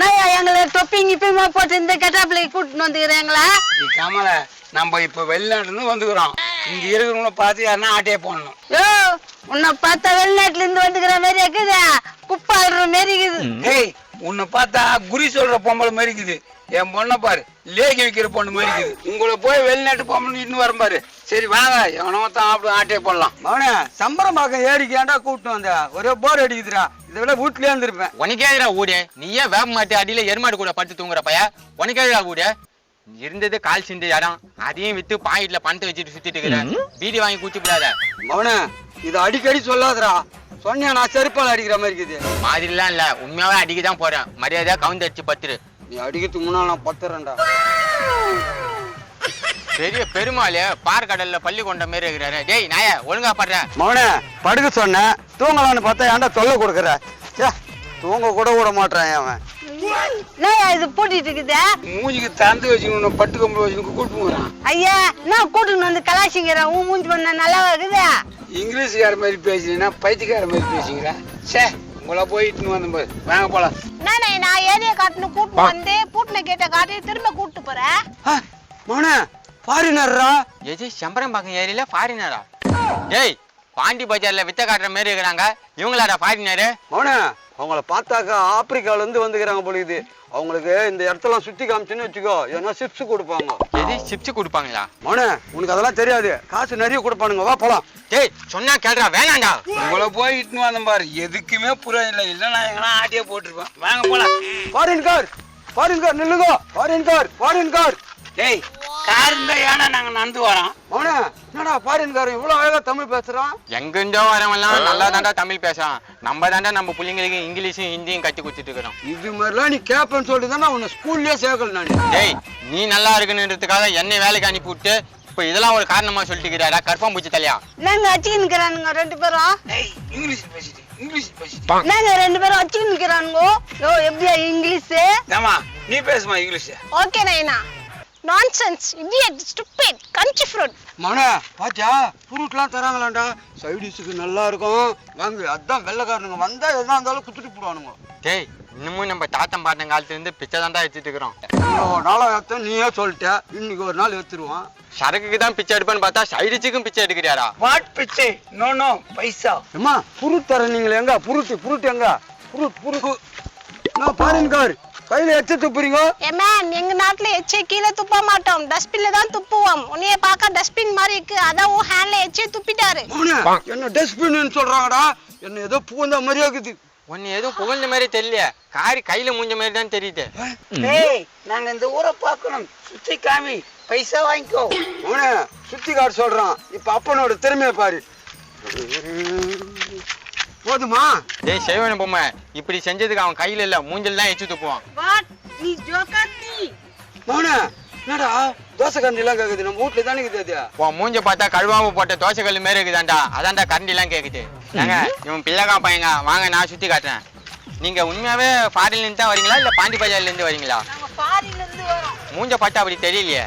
நான் எங்களை தொப்பிங்க இப்பயுமா போட்டு இந்த கெட்டாப்பிள்ளை கூட்டின்னு வந்துக்கிறேங்களா? நீ கமல நம்ம இப்ப வெளிநாட்டுல இருந்து வந்துக்கிறோம். இங்க இருக்கிறவங்கள பார்த்து யாருன்னா ஆட்டையே போடணும். யோ உன்னை பார்த்தா வெளிநாட்டுல இருந்து வந்துக்கிற மாதிரி இருக்குது. குப்பை ஆடுற மாதிரி இருக்குது. ஏய் உன்னை பார்த்தா குறி சொல்ற பொம்பளை மாதிரி இருக்குது. என் பொண்ணை பாரு லேகி வைக்கிற பொண்ணு மாதிரி இருக்குது. உங்களை போய் வெளிநாட்டு பொம்பளை இன்னும் வரும் பாரு. சரி வாங்க எவனோ தான் அப்படி ஆட்டையே போடலாம். அவனே சம்பரம் பார்க்க ஏறிக்கு ஏன்டா கூப்பிட்டு வந்த? ஒரே போர் அடிக்குதுடா. இதை விட வீட்லயே இருந்திருப்பேன். உனக்கேதுடா ஊடு நீ ஏன் வேப்ப மாட்டு அடியில எருமாடு கூட படுத்து தூங்குற பைய? உனக்கேதுடா ஊடு இருந்தது கால் சிந்து இடம். அதையும் வித்து பாக்கெட்ல பணத்தை வச்சுட்டு சுத்திட்டு இருக்கிற. பீடி வாங்கி குச்சி விடாத அவனே இதை அடிக்கடி சொல்லாதடா. சொன்னியா நான் செருப்பால் அடிக்கிற மாதிரி இருக்குது. மாதிரிலாம் இல்ல. உண்மையாவே அடிக்க தான் போறேன். மரியாதையா கவுந்து அடிச்சு பத்துரு. நீ அடிக்கிறதுக்கு முன்னால் நான் பத்துறேன்டா. பெரிய பெருமாள் பார்க்கடல்ல பள்ளி கொண்ட மாதிரி இருக்கிறாரு. டேய் நாய ஒழுங்கா படுற. மவனே படுக்க சொன்னேன் தூங்கலான்னு பார்த்தா ஏன்டா தொல்லை கொடுக்குற? ச்சே தூங்க கூட விட மாட்டேன் அவன்? இது பூட்டிட்டு இருக்குதே? மூஞ்சிக்கு தந்து வச்சுக்கணும் பட்டு கம்பு வச்சுக்கணும் கூட்டு ஐயா நான் கூட்டின்னு வந்து கலாசிங்கிறேன் உன் மூஞ்சி பண்ண நல்லா இருக்குது? இங்கிலீஷ்கார மாதிரி பேசுறீங்கன்னா பைத்தியக்கார மாதிரி பேசுகிறேன் சே உங்களை போயிட்டு வந்த பாரு. வாங்க போலாம். நானே நான் ஏரியா காட்டுன்னு கூட்டு வந்து பூட்டின கேட்ட காட்டி திரும்ப கூட்டு போறேன் ஆ, மவனே ஃபாரினர்ரா எது? செம்பரம் பாக்கம் ஏரியில ஃபாரினரா டேய் பாண்டி பஜார்ல வித்த காட்டுற மாதிரி இருக்கிறாங்க. இவங்களாடா ஃபாரினரு மவனே அவங்கள பார்த்தாக்கா ஆப்பிரிக்கால இருந்து வந்துக்கிறாங்க பொழுது அவங்களுக்கு இந்த இடத்தெல்லாம் சுத்தி காமிச்சுன்னு வச்சுக்கோ ஏன்னா சிப்ஸ் கொடுப்பாங்க. எது? சிப்ஸ் கொடுப்பாங்களா? மவனே உனக்கு அதெல்லாம் தெரியாது. காசு நிறைய கொடுப்பானுங்க வா போலாம். டேய் சொன்னா கேள்றா வேணாண்டா. உங்களை போயிட்டு வந்தேன் பாரு. எதுக்குமே புரியும் இல்லை. இல்லைன்னா எங்கன்னா ஆட்டியே போட்டிருப்பேன். வாங்க போலாம். ஃபாரின் கார் ஃபாரின் கார் நில்லுங்க. ஃபாரின் கார் ஃபாரின் கார் டேய் கார் இருந்தா ஏன்னா நாங்க நடந்து வரோம். மவனே என்னடா ஃபாரின் கார் இவ்வளவு அழகா தமிழ் பேசுறான்? எங்கிருந்தோ வரவெல்லாம் நல்லா தாண்டா தமிழ் பேசுறான். நம்ம தாண்டா நம்ம பிள்ளைங்களுக்கு இங்கிலீஷும் ஹிந்தியும் கத்தி கொடுத்துட்டு இருக்கிறோம். இது மாதிரிலாம் நீ கேப்பேன்னு சொல்லிட்டு தான் உன்னை ஸ்கூல்லயே சேர்க்கல நான். டேய் நீ நல்லா இருக்குன்றதுக்காக என்னை வேலைக்கு அனுப்பி விட்டு இப்போ இதெல்லாம் ஒரு காரணமா சொல்லிட்டு இருக்கிறாரா கற்பம் பூச்சி தலையா? நாங்க அச்சுக்கு நிக்கிறானுங்க ரெண்டு பேரும். இங்கிலீஷ் பேசிட்டு இங்கிலீஷ் பேசிட்டு. நாங்க ரெண்டு பேரும் அச்சுக்கு நிக்கிறானுங்க. யோ எப்படியா இங்கிலீஷ்? ஏமா நீ பேசுமா இங்கிலீஷ்? ஓகே நைனா. நான்சென்ஸ் இடியட் ஸ்டூபிட் கஞ்சி ஃப்ரூட் மவனே பாத்தியா? ஃப்ரூட்லாம் தராங்களாண்டா? சைடிஷுக்கு நல்லா இருக்கும். வாங்க அதான் வெள்ளைக்காரனுங்க. வந்தா எதா இருந்தாலும் குத்துட்டு போடுவானுங்க. டேய் இன்னமும் நம்ம தாத்தன் பாட்டன் காலத்துல இருந்து பிச்சை தாண்டா எடுத்துட்டு இருக்கிறோம். எடுத்த நீயே சொல்லிட்ட. இன்னைக்கு ஒரு நாள் எடுத்துருவான். சரக்குக்கு தான் பிச்சை எடுப்பேன்னு பார்த்தா சைடிச்சுக்கும் பிச்சை எடுக்கிறாரா வாட் பிச்சை? No no paisa. அம்மா ஃப்ரூட் தரேன் நீங்களே எங்க? ஃப்ரூட் ஃப்ரூட் எங்க? ஃப்ரூட் ஃப்ரூட் நான் ஃபாரின் கார். கையில எச்சு துப்புறீங்க? ஏ மேன் எங்க நாட்டுல எச்சே கீழே துப்ப மாட்டோம். டஸ்ட்பின்ல தான் துப்புவோம். உன்னைய பார்க்க டஸ்ட்பின் மாதிரி இருக்கு. அதான் உன் ஹேண்ட்ல எச்சே துப்பிட்டாரு. என்ன டஸ்ட்பின்னு சொல்றாங்கடா? என்ன ஏதோ பூந்த மாதிரியா இருக்குது. ஒன்னு எதுவும் புகழ்ந்த மாதிரி தெரியல காரி கையில மூஞ்ச மாதிரி தான் தெரியுது. டேய் நாங்க இந்த ஊரை பார்க்கணும். சுத்தி காமி. பைசா வாங்கிக்கோ. அவனே சுத்தி சொல்றான். இப்ப அப்பனோட திறமையை பாரு. போதுமா? டேய் செய்வன பொம்மை இப்படி செஞ்சதுக்கு அவன் கையில இல்ல மூஞ்சல் தான் எச்சு துப்புவான். வாட் நீ ஜோக்காத்தி. மவனே என்னடா தோசை கரண்டி எல்லாம் கேக்குது நம்ம வீட்டுல தானே இருக்குது உன் மூஞ்ச பார்த்தா கழுவாம போட்ட தோசை கல்லு மாரி இருக்குதாண்டா அதான்டா கரண்டி எல்லாம் கேக்குது. ஏங்க இவன் பிள்ளைகா பையங்க வாங்க நான் சுத்தி காட்டுறேன். நீங்க உண்மையாவே ஃபாரின்ல இருந்து தான் வரீங்களா இல்ல பாண்டி பஜார்ல இருந்து வரீங்களா? நாங்க ஃபாரின்ல இருந்து வரோம். மூஞ்ச பார்த்தா அப்படி தெரியலையே.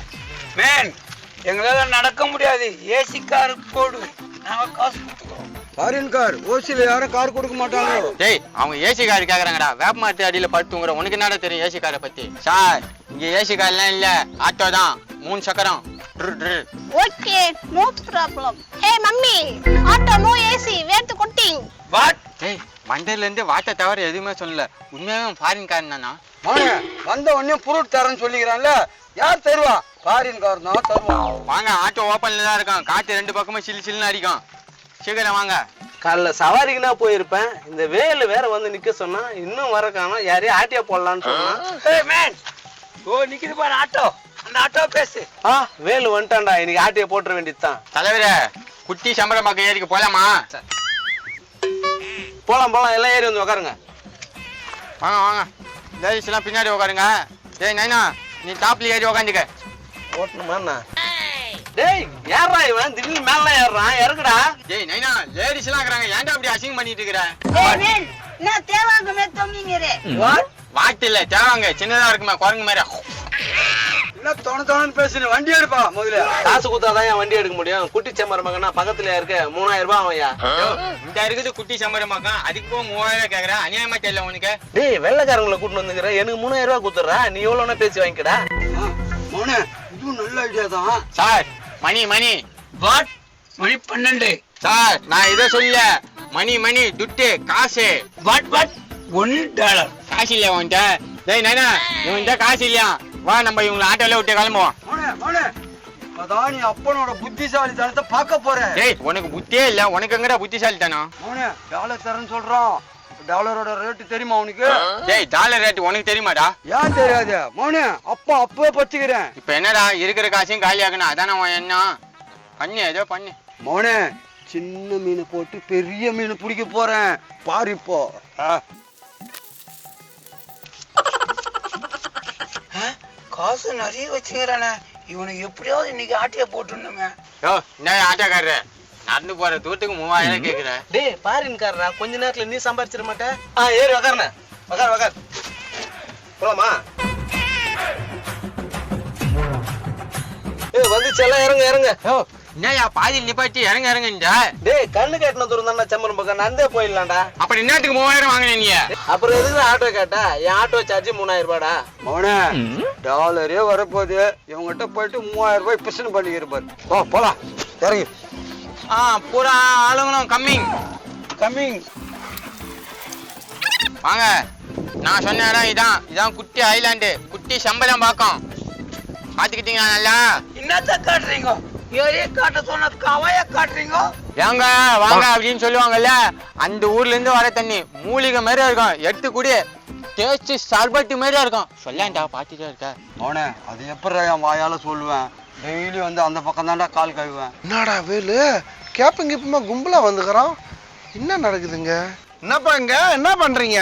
மேன் எங்களால நடக்க முடியாது. ஏசி கார் போடு. நாங்க காசு கொடுத்துக்கிறோம். ஃபாரின் கார் ஓசியில யாரும் கார் கொடுக்க மாட்டாங்க டேய் அவங்க ஏசி கார் கேக்குறாங்கடா. வேப்ப மாட்டு அடியில படுத்துங்கிற உனக்கு என்னடா தெரியும் ஏசி காரை பத்தி? சார் இங்க ஏசி கார்லாம் இல்ல. ஆட்டோ தான். மூணு சக்கரம். True, true. Okay no problem. Hey mummy. Auto no AC. வேர்த்து கொட்டிங். வாட்? டேய் மண்டல இருந்து வாட்டை தவிர எதுவுமே சொல்லல. உண்மையாவே ஃபாரின் கார் தானா? வந்த உடனே ஃப்ரூட் தரேன்னு சொல்லிக்கிறான்ல. யார் தருவா? ஃபாரின் கார் தான் தருவான். வாங்க ஆட்டோ ஓப்பன்ல தான் இருக்கும் காத்து ரெண்டு பக்கமும் சில்லு சில்லுன்னு அடிக்கும். சீக்கிரம் வாங்க. காலைல சவாரிக்குனா போயிருப்பேன். இந்த வேலு வேற வந்து நிக்க சொன்னா இன்னும் வர காணோம். யாரையும் ஆட்டியா போடலான்னு சொன்னா. ஓ நிக்குது பாரு ஆட்டோ. அந்த ஆட்டோ பேசு. ஆ வேலு வந்துட்டான்டா. இன்னைக்கு ஆட்டியா போட்டுற வேண்டியதுதான். தலைவரே குட்டி சம்பரம் பக்கம் ஏறிக்கு போலாமா? போலாம் போலாம். எல்லாம் ஏறி வந்து உட்காருங்க வாங்க வாங்க. லேடிஸ் எல்லாம் பின்னாடி உட்காருங்க டேய் நைனா நீ டாப்ல ஏறி உக்காந்துக்க. ஓட்டணுமா? டேய் ஏறா இவன் திடீர்னு மேல ஏறுறான் இறங்குடா டேய் நைனா லேடிஸ் எல்லாம் இருக்கிறாங்க ஏன்டா அப்படி அசிங்கம் பண்ணிட்டு இருக்கிற? ஏய் மேன் நான் தேவாங்கமே தொங்கிங்கிறே? வாட்டு இல்ல தேவாங்க சின்னதா இருக்குமே குரங்கு மாதிரி. என்ன தோண தோணன்னு பேசுன வண்டி எடுப்பா முதல்ல. காசு கொடுத்தாதான் என் வண்டி எடுக்க முடியும். குட்டி செம்மர மகனா பக்கத்துல இருக்க மூணாயிரம் ரூபாய் ஆகும்யா இந்த இருக்குது குட்டி அதுக்கு போக மூவாயிரம் கேக்குற. அநியாயமா தெரியல உனக்கு. டேய் வெள்ளைக்காரங்களை கூட்டிட்டு வந்துக்கிற. எனக்கு மூணாயிரம் ரூபாய் கொடுத்துட்றா. நீ எவ்வளோனா பேசி வாங்கிக்கடா. மோனே இதுவும் நல்ல ஐடியா தான். Sir money money. வாட்? மணி பன்னெண்டு. சார் நான் இதை சொல்ல மணி மணி துட்டு காசு. What what? One dollar. காசு இல்லையா உன்கிட்ட? டேய் நானா இவன்கிட்ட காசு இல்லையா? வா நம்ம இவங்களை ஆட்டோல விட்டு கிளம்புவோம். அதான் நீ அப்பனோட புத்திசாலித்தனத்தை பார்க்க போற. டேய் உனக்கு புத்தியே இல்ல. உனக்கு எங்கடா புத்திசாலித்தானோ மோனே டாலர் தரேன்னு சொல்றான். டாலரோட ரேட்டு தெரியுமா உனக்கு? டேய் டாலர் ரேட் உனக்கு தெரியுமாடா? ஏன் தெரியாது? மோனே அப்பா அப்பவே பச்சுக்கிறேன். இப்ப என்னடா இருக்கிற காசையும் காலி ஆகணும் அதானே உன் எண்ணம்? பண்ணு ஏதோ பண்ணு. மோனே சின்ன மீனை போட்டு பெரிய மீன் பிடிக்க போறேன். பாரு இப்போ. காசு நிறைய வச்சுக்கிறானே. இவனுக்கு எப்படியாவது இன்னைக்கு ஆட்டிய என்ன ஆட்டோக்காரரு? நடந்து போற தூரத்துக்கு மூவாயிரம் கேக்குற டேய் பாரின்காரரா கொஞ்ச நேரத்துல நீ சம்பாரிச்சிட மாட்ட? ஆ ஏறி உக்காருண்ணே. உக்கார் உக்கார். போலாமா? ஏய் வந்துச்சு எல்லாம் இறங்க இறங்க. யோ என்னயா பாதியில் நிப்பாட்டி இறங்க இறங்குன்ற டேய் கண்ணு கட்டின தூரம் தானே செம்மரம் பக்கம் நடந்தே போயிடலாம்டா. அப்புறம் என்னத்துக்கு மூவாயிரம் வாங்கின நீ அப்புறம் எதுக்கு ஆட்டோ கேட்டா? என் ஆட்டோ சார்ஜ் மூணாயிரம் ரூபாடா மோனே டாலரே வரப்போகுது. இவங்ககிட்ட போயிட்டு மூவாயிரம் ரூபாய் பிரச்சனை பண்ணிக்கிற பாரு. வா போலாம். இறங்கி. ஆ பூரா ஆளுங்களும் கம்மிங் கம்மிங் வாங்க. நான் சொன்ன இடம் இதான். இதான் குட்டி ஐலாண்டு குட்டி சம்பளம் பாக்கம் பாத்துக்கிட்டீங்களா நல்லா? என்னத்த காட்டுறீங்க? ஏரியே காட்ட சொன்ன கவைய காட்டுறீங்க? ஏங்க வாங்க அப்படின்னு சொல்லுவாங்கல்ல அந்த ஊர்ல இருந்து வர தண்ணி மூலிகை மாதிரி இருக்கும். எடுத்து குடி. டேஸ்ட் சர்பத்து மாதிரியா இருக்கும். சொல்லாண்டா பாத்துட்டே இருக்க. மோனே அது எப்படி என் வாயால சொல்லுவேன்? டெய்லி வந்து அந்த பக்கம் தான்டா கால் கழுவேன் என்னடா வேலு? கேப்பங்க இப்பமா கும்பலா வந்துக்கிறான். என்ன நடக்குதுங்க? என்னப்பா இங்க? என்ன பண்றீங்க?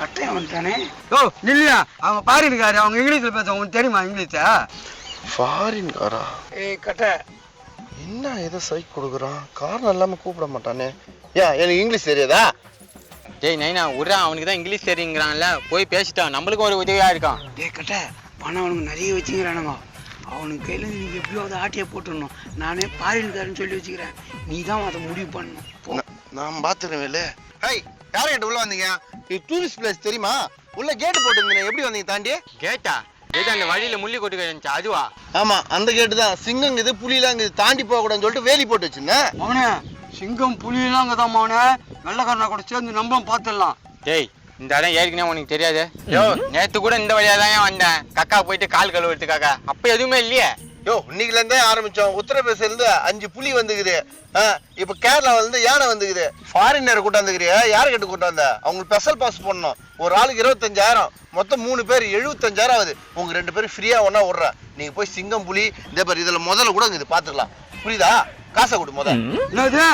கட்டையம் வந்துட்டானே. ஓ நில்லையா அவங்க பாரிருக்காரு அவங்க இங்கிலீஷ்ல பேச உங்களுக்கு தெரியுமா இங்கிலீஷா? ஃபாரின் காரா ஏய் கட்டை. என்ன ஏதோ சைக் கொடுக்குறான்? காரணம் இல்லாம கூப்பிட மாட்டானே. ஏன் எனக்கு இங்கிலீஷ் தெரியாதா? டேய் நைனா உர்றா அவனுக்கு தான் இங்கிலீஷ் தெரியுங்கிறான்ல. போய் பேசிட்டான் நம்மளுக்கும் ஒரு உதவியா இருக்கான் டேய் கட்டை. பணம் அவனுக்கு நிறைய வச்சுக்கிறானுங்க அவனுக்கு கையில நீ எப்படியாவது ஆட்டிய போட்டுடணும். நானே பாரின்காரன்னு சொல்லி வச்சுக்கிறேன். நீ தான் அதை முடிவு பண்ணணும். நான் பாத்துறேன் வேலு ஹை யார்கிட்ட உள்ள வந்தீங்க? இது டூரிஸ்ட் பிளேஸ் தெரியுமா? உள்ள கேட் போட்டுருந்தீங்க எப்படி வந்தீங்க தாண்டி? கேட்டா ஏதோ அந்த வழியில முள்ளி கொட்டு இருந்துச்சு அதுவா? ஆமா அந்த கேட்டு தான். சிங்கங்குது புலிலாங்குது தாண்டி போக கூடாதுன்னு சொல்லிட்டு வேலி போட்டு வச்சிருந்தேன். மோனே சிங்கம் புலியெல்லாம் அங்கதான் மோனே வெள்ளக்காரனா கூட சேர்ந்து நம்மளும் பார்த்துடலாம். டேய் இந்த இடம் ஏற்கனவே உனக்கு தெரியாது. யோ நேத்து கூட இந்த வழியா தான் வந்தேன். கக்கா போயிட்டு கால் கழுவுறதுக்காக. அப்ப எதுவுமே இல்லையே. யோ இன்னைக்குல இருந்தே ஆரம்பிச்சோம். உத்தரப்பிரதேசல இருந்து அஞ்சு புலி வந்துக்குது. இப்ப கேரளால இருந்து யானை வந்துக்குது. ஃபாரினர் கூட்டாந்துக்கிறிய யாரை கிட்ட கூட்டாந்த அவங்களுக்கு ஸ்பெஷல் பாஸ் போடணும். ஒரு ஆளுக்கு இருபத்தஞ்சாயிரம். மொத்தம் மூணு பேர் எழுபத்தஞ்சாயிரம் ஆகுது. உங்க ரெண்டு பேரும் ஃப்ரீயா ஒண்ணா விடுறேன் நீங்க போய் சிங்கம் புலி இதே பாரு இதுல முதல்ல கூட இது பாத்துக்கலாம். புரியுதா? காசை கொடு முத என்னது?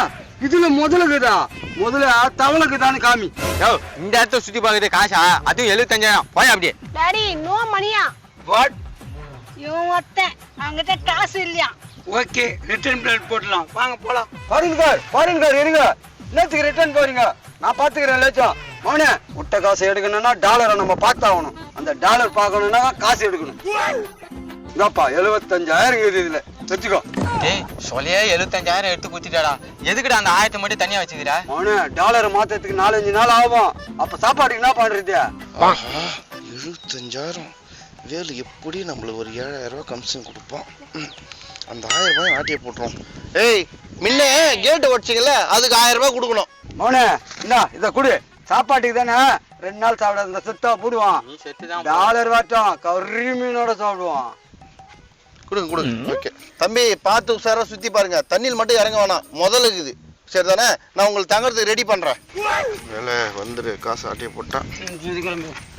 இதுல முதலுக்குதா முதல்ல தவளைக்குதான்னு காமி. யோ இந்த இடத்த சுத்தி பார்க்கறது காசா? அதுவும் எழுபத்தஞ்சாயிரம். போய் அப்படியே டாடி நோ மணியா? வாட் இவன் ஒருத்தன். அவங்கிட்ட காசு இல்லையா? ஓகே ரிட்டர்ன் பிளேட் போடலாம் வாங்க போலாம். பாருங்க சார் பாருங்க சார் இருங்க. நேற்றுக்கு ரிட்டர்ன் போறீங்க? நான் பாத்துக்கிறேன் லட்சம். மோனே முட்டை காசு எடுக்கணும்னா டாலரை நம்ம பார்த்தாகணும். அந்த டாலர் பார்க்கணும்னா காசு எடுக்கணும். இந்தாப்பா எழுபத்தஞ்சாயிரம் இருக்குது இதுல. வச்சுக்கோ. டேய் சொல்லியே எழுபத்தஞ்சாயிரம் எடுத்து குத்திட்டாடா. எதுக்குடா அந்த ஆயிரத்தை மட்டும் தனியா வச்சுக்கிற? மோனே டாலரை மாத்தறதுக்கு நாலஞ்சு நாள் ஆகும். அப்ப சாப்பாடுக்கு என்ன பண்றது? ஆஹா எழுபத்தஞ்சாயிரம். வேலு எப்படி நம்மளுக்கு ஒரு ஏழாயிரம் ரூபாய் கமிஷன் கொடுப்பான்? ம், அந்த ஆயிரம் ரூபாய் ஆட்டிய போட்டுரும். ஏய் முன்ன கேட்டு உடச்சிங்கல்ல அதுக்கு ஆயிரம் ரூபாய் கொடுக்கணும். மோனே என்ன இத குடு. சாப்பாட்டுக்கு தானே ரெண்டு நாள் சாப்பிட இந்த சுத்தா போடுவான். நீ செத்து தான் டாலர் வாட்டம் கறி மீனோட சாப்பிடுவான். கொடுங்க கொடுங்க. ஓகே. தம்பி பார்த்து உஷாரா சுத்தி பாருங்க. தண்ணியில் மட்டும் இறங்க வேணாம். முதல்ல இருக்குது. சரி தானே நான் உங்களுக்கு தங்கறதுக்கு ரெடி பண்றேன். வேலை வந்துரு. காசு ஆட்டிய போட்டா.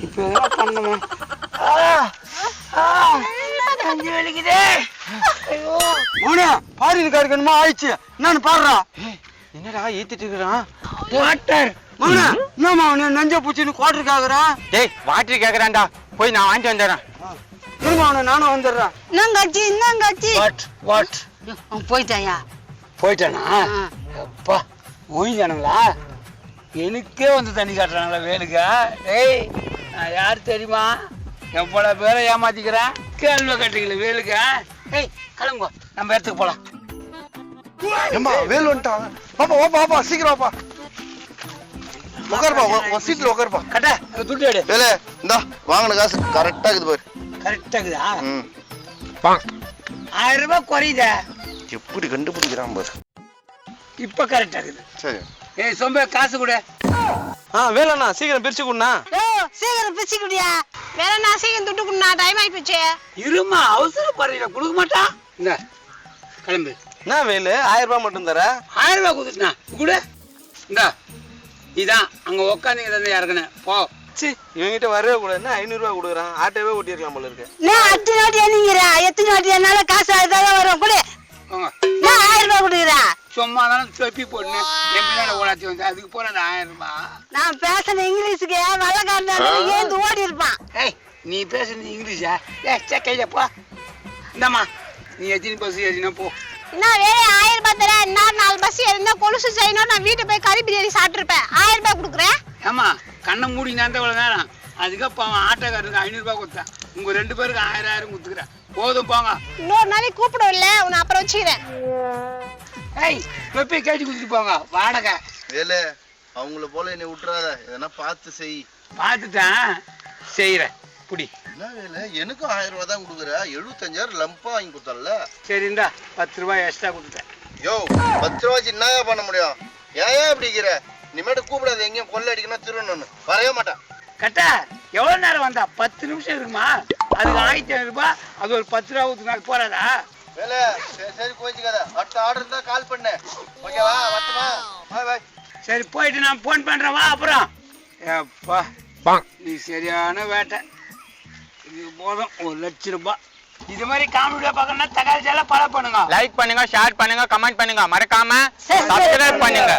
இப்போ என்ன பண்ணுமா மோனே பாரினுக்கு இருக்கணுமா ஆயிடுச்சு. என்னன்னு பாடுறா என்னடா ஈத்திட்டு இருக்கிறான்? வாட்டர். மோனே என்னம்மா அவனு நஞ்ச பூச்சின்னு குவாட்டருக்கு ஆகுறான் டேய் வாட்டர் கேக்குறான்டா. போய் நான் வாங்கிட்டு வந்துடுறேன். இருமா அவனை நானும் வந்துடுறேன். என்னங்காச்சி என்னங்காச்சி வாட் வாட் அவன் போயிட்டாயா போயிட்டானா? அப்பா ஓய்ஞ்சானுங்களா எனக்கே வந்து தண்ணி காட்டுறாங்களா வேலுக்கா டேய் நான் யார் தெரியுமா? எவ்வளோ பேரை ஏமாத்திக்கிறேன் கேள்வி கட்டுங்களே வேலுக்கு? ஏய் கிளம்புங்க நம்ம இடத்துக்கு போலாம். ஏம்மா வேல் வந்துட்டான். பாப்பா வாப்பா வாப்பா சீக்கிரம் வாப்பா. உட்காருப்பா உன் சீட்ல உட்காருப்பா. கட்ட துட்டு எடு. வேலு இந்தா வாங்கின காசு கரெக்டா இருக்குது பாரு. கரெக்டா இருக்குதா? ம். ஆயிரம் ரூபாய் குறையுதே. எப்படி கண்டுபிடிக்கிறான் பாரு. இப்ப கரெக்டா இருக்குது. சரி. ஏய் சொம்ப காசு கொடு. ஆ வேலண்ணா சீக்கிரம் பிரிச்சு கொடுண்ணா. ஓ சீக்கிரம் பிச்சு குடியா? வேற நான் சீக்கிரம் துட்டு கொடுண்ணா டைம் ஆகி போச்சு இருமா அவசரப்படுறீங்க கொடுக்க மாட்டான் இந்த கிளம்பு. என்ன வேலு ஆயிரம் ரூபாய் மட்டும் தர? ஆயிரம் ரூபாய் கொடுத்துட்டா கொடு. இந்த இதான் அங்க உக்காந்தீங்க தந்தை இறக்குனேன். போ. சி இவங்கிட்ட வரவே கூடாது என்ன ஐநூறு ரூபாய் கொடுக்குறான். ஆட்டோவே ஓட்டிருக்கலாம் போல இருக்கு. நான் அத்தனை வாட்டி என்னங்கிறா எத்தனை வாட்டி என்னால காசு அதுதான் வரும். கொடு. நான் ஆயிரம் ரூபாய் கொடுக்குறா. சும்மா தானே தொப்பி போட்டு என் பின்னாடி ஓடாச்சி வந்து அதுக்கு போற அந்த ஆயிரம் ரூபாய் நான் பேசின இங்கிலீஷுக்கு வெள்ளக்காரன் ஏந்து ஓடி இருப்பான் ஏய் நீ பேசுறது இங்கிலீஷா? ஏ கையில போ. இந்தாம்மா நீ எத்தனை பஸ் ஏறினா போ. என்ன வேற ஆயிரம் ரூபாய் தரேன். இன்னும் நாலு பஸ் இருந்தா கொலுசு செய்யணும் நான் வீட்டு போய் கறி பிரியாணி சாப்பிட்டுருப்பேன். ஆயிரம் ரூபாய் கொடுக்குறேன். ஏமா கண்ணை மூடி நான் இவ்வளோ நேரம். அதுக்கப்புறம் அவன் ஆட்டோக்காரனுக்கு ஐநூறுரூபா கொடுத்தேன். உங்க ரெண்டு பேருக்கு ஆயிரம் ஆயிரம் கொடுத்துக்கிறேன். போதும் போங்க. இன்னொரு நாளைக்கு கூப்பிடும் இல்ல உன்னை அப்புறம் வச்சுக்கிறேன். ஏய் வெப்பி கேட்டு கொடுத்துட்டு போங்க. வாடகை. வேலு அவங்கள போல என்னை விட்டுறாத. எதனா பார்த்து செய். பார்த்துட்டேன். செய்கிறேன் புடி என்ன வேலை? எனக்கும் ஆயிரம் ரூபாய் தான் கொடுக்குற. எழுபத்தஞ்சாயிரம் லம்பா வாங்கி கொடுத்தல சரி இந்தா பத்து ரூபாய் எக்ஸ்ட்ரா கொடுத்துட்டேன். யோ பத்து ரூபாய்க்கு என்னயா பண்ண முடியும்? ஏன் ஏன் இப்படி இருக்கிற இனிமேட்டு கூப்பிடாது எங்கேயும் கொள்ளை அடிக்கணும் திருடணும்னு. வரவே மாட்டேன். கட்டா எவ்வளோ நேரம் வந்தா? பத்து நிமிஷம் இருக்குமா? அதுக்கு ஆயிரத்தி ஐநூறுபா அது ஒரு பத்து ரூபா ஊற்றுனா போறாதா? வேலை சரி சரி கோச்சிக்காத அடுத்த ஆர்டர் இருந்தா கால் பண்ணு. ஓகேவா வரட்டுமா? பாய் பாய் சரி போயிட்டு நான் ஃபோன் பண்றேன் வா அப்புறம். ஏப்பா நீ சரியான வேட்டை. இது போதும் ஒரு லட்சம் ரூபாய் இது மாதிரி காமெடியா பார்க்கணும்னா தகாதி சேலை பல பண்ணுங்க. லைக் பண்ணுங்க ஷேர் பண்ணுங்க கமெண்ட் பண்ணுங்க. மறக்காம சப்ஸ்கிரைப் பண்ணுங்க.